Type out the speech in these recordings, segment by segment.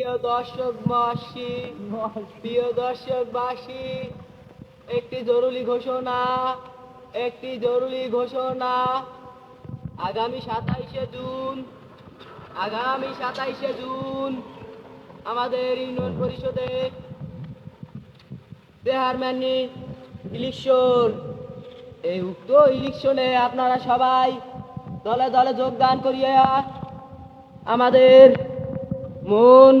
প্রিয় দর্শক মাসি প্রিয় দর্শক বাসী একটি জরুরি ঘোষণা একটি জরুরি ঘোষণা। আগামী সাতাইশে জুন আগামী সাতাইশে জুন আমাদের ইউনিয়ন পরিষদে চেয়ারম্যানি ইলেকশন। এই উক্ত ইলেকশনে আপনারা সবাই দলে দলে যোগদান করিয়া আমাদের মন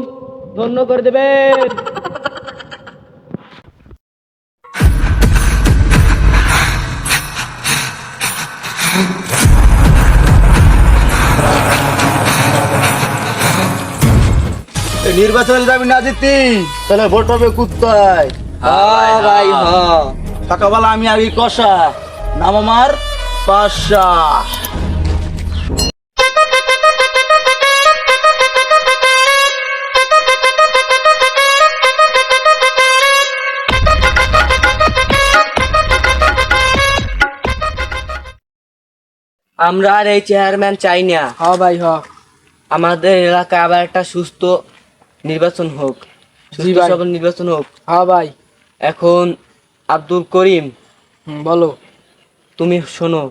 ধন্য করে দেবেন। নির্বাচনে যাবি না জিতি তাহলে ভোট হবে কুত্তায়। হ্যাঁ ভাই হ্যাঁ। সকালবেলা আমি আগে কষা নাম আমার পাশা। আমরা আর এই চেয়ারম্যান চাই না। হ ভাই হ। আমাদের এলাকায় আবার একটা সুস্থ নির্বাচন হোক। সুস্থ সবল নির্বাচন হোক। হ্যাঁ ভাই। এখন আব্দুল করিম বলো। তুমি শোনো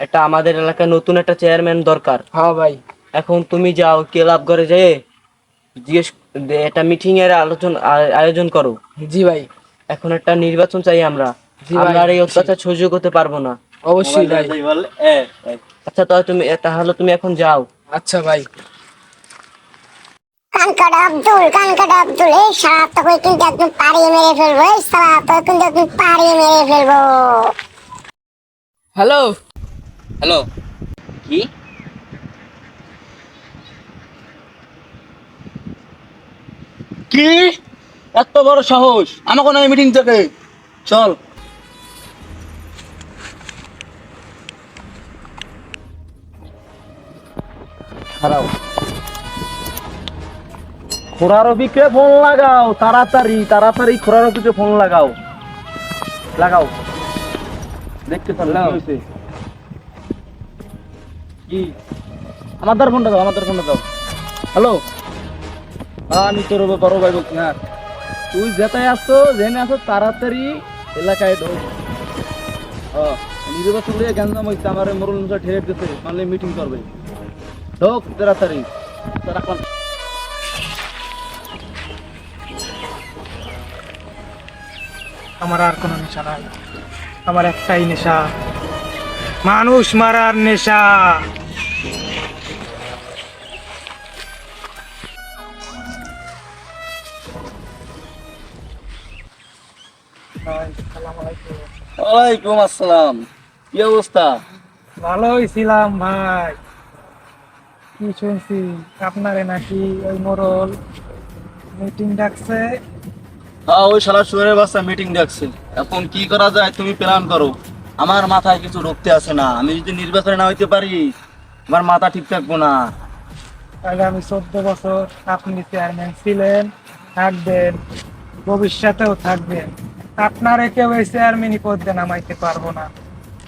একটা আমাদের এলাকায় নতুন একটা চেয়ারম্যান দরকার। হ্যাঁ ভাই। এখন তুমি যাও ক্লাব ঘরে যেয়ে জিজ্ঞেস একটা মিটিং এর আলোচনা আয়োজন করো। জি ভাই। এখন একটা নির্বাচন চাই আমরা। আমরা আর এই অত্যাচার সহ্য করতে পারব না। অবশ্যই ভাই। আচ্ছা তাহলে তুমি তাহলে তুমি এখন যাও। আচ্ছা ভাই। কানকাটা আব্দুল কানকাটা আব্দুল এই সারা তোকে কিন্তু একদম পাড়িয়ে মেরে ফেলব এই সারা তোকে কিন্তু একদম পাড়িয়ে মেরে ফেলব। হ্যালো? হ্যালো? কি? কি? এত বড় সাহস। আমাকে নয় মিটিং থেকে। চল। হারাও। খোরা ফোন লাগাও তাড়াতাড়ি তাড়াতাড়ি খোরা ফোন লাগাও। লাগাও। দেখতে কি আমার ফোনটা দাও আমার ফোনটা দাও। হ্যালো? আমি তোর বড় ভাই বলছি হ্যাঁ। তুই যেটাই আসছো জেনে আসো তাড়াতাড়ি এলাকায় ঢোক হ্যাঁ নির্বাচন দিয়ে গ্যাঞ্জাম হয়েছে আমার মরুল ঠেলে দিতে মানলে মিটিং করবে। ঢোক তাড়াতাড়ি। রাখলাম আমার আর কোনো নেশা নাই। আমার একটাই নেশা। মানুষ মারার নেশা। ওয়ালাইকুম আসসালাম। কি অবস্থা? ভালোই ছিলাম ভাই। কি শুনছি আপনারে নাকি ওই মোরল মিটিং ডাকছে। হ্যাঁ ওই শালা শুয়ারের বাচ্চা মিটিং ডাকছে। এখন কি করা যায় তুমি প্ল্যান করো। আমার মাথায় কিছু ঢুকতে আসে না। আমি যদি নির্বাচনে না হইতে পারি আমার মাথা ঠিক থাকব না। আগামী চোদ্দ বছর আপনি চেয়ারম্যান ছিলেন থাকবেন ভবিষ্যতেও থাকবেন। আপনারে কেউ এই চেয়ারম্যানই পদে নামাইতে পারব না।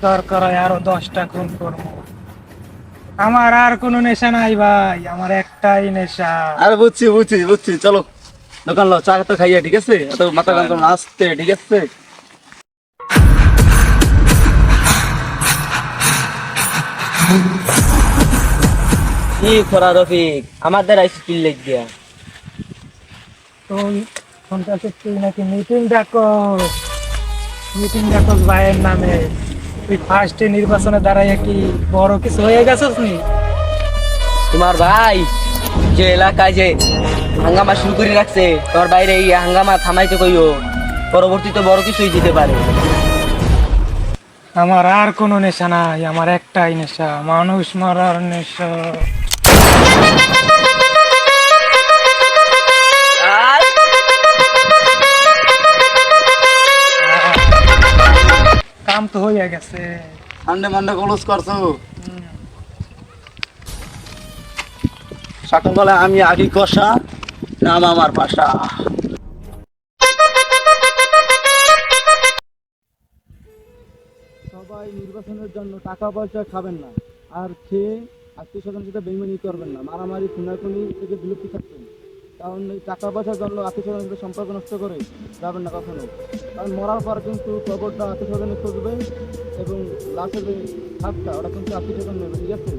দরকার হয় আরও দশটা খুন করব। আমার আর কোনো নেশা নাই ভাই আমার একটাই নেশা। আরে বুঝছি বুঝছি বুঝছি চলো। দোকান লো চা তো খাইয়া ঠিক আছে? এত মাথা করো আসতে ঠিক আছে? কি খরা রফিক? আমাদের আইসি কিল লেগ গিয়া। তুই শুনতেছিস তুই নাকি মিটিং ডাকো মিটিং ডাকো ভাইয়ের নামে। তুই ফার্স্টে নির্বাচনে দাঁড়াইয়া কি বড় কিছু হয়ে গেছিস নি তোমার ভাই যে এলাকায় যে হাঙ্গামা শুরু করে রাখছে তোমার বাইরে এই হাঙ্গামা থামাইতে কইও পরবর্তীতে বড় কিছুই দিতে পারে। আমার আর কোনো নেশা নাই আমার একটাই নেশা মানুষ মারার নেশা। কাম তো হয়ে গেছে। আন্ডে মান্ডে কলস করছ? সকালবেলা আমি আগে কষা নাম আমার পাশা সবাই নির্বাচনের জন্য টাকা পয়সা খাবেন না। আর খেয়ে আত্মীয় স্বজন সাথে বেইমানি করবেন না। মারামারি খুনাখুনি থেকে বিলুপ্তি থাকবেন। কারণ এই টাকা পয়সার জন্য আত্মীয় স্বজনের সাথে সম্পর্ক নষ্ট করে যাবেন না কখনো। কারণ মরার পর কিন্তু কবরটা আত্মীয় স্বজনে খুঁজবে এবং লাশের যে হাতটা ওটা কিন্তু আত্মীয় স্বজন নেবে, ঠিক আছে?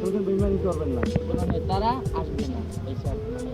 কোনো বেইমানি করবেন না। তারা আসবে না এইসব মানে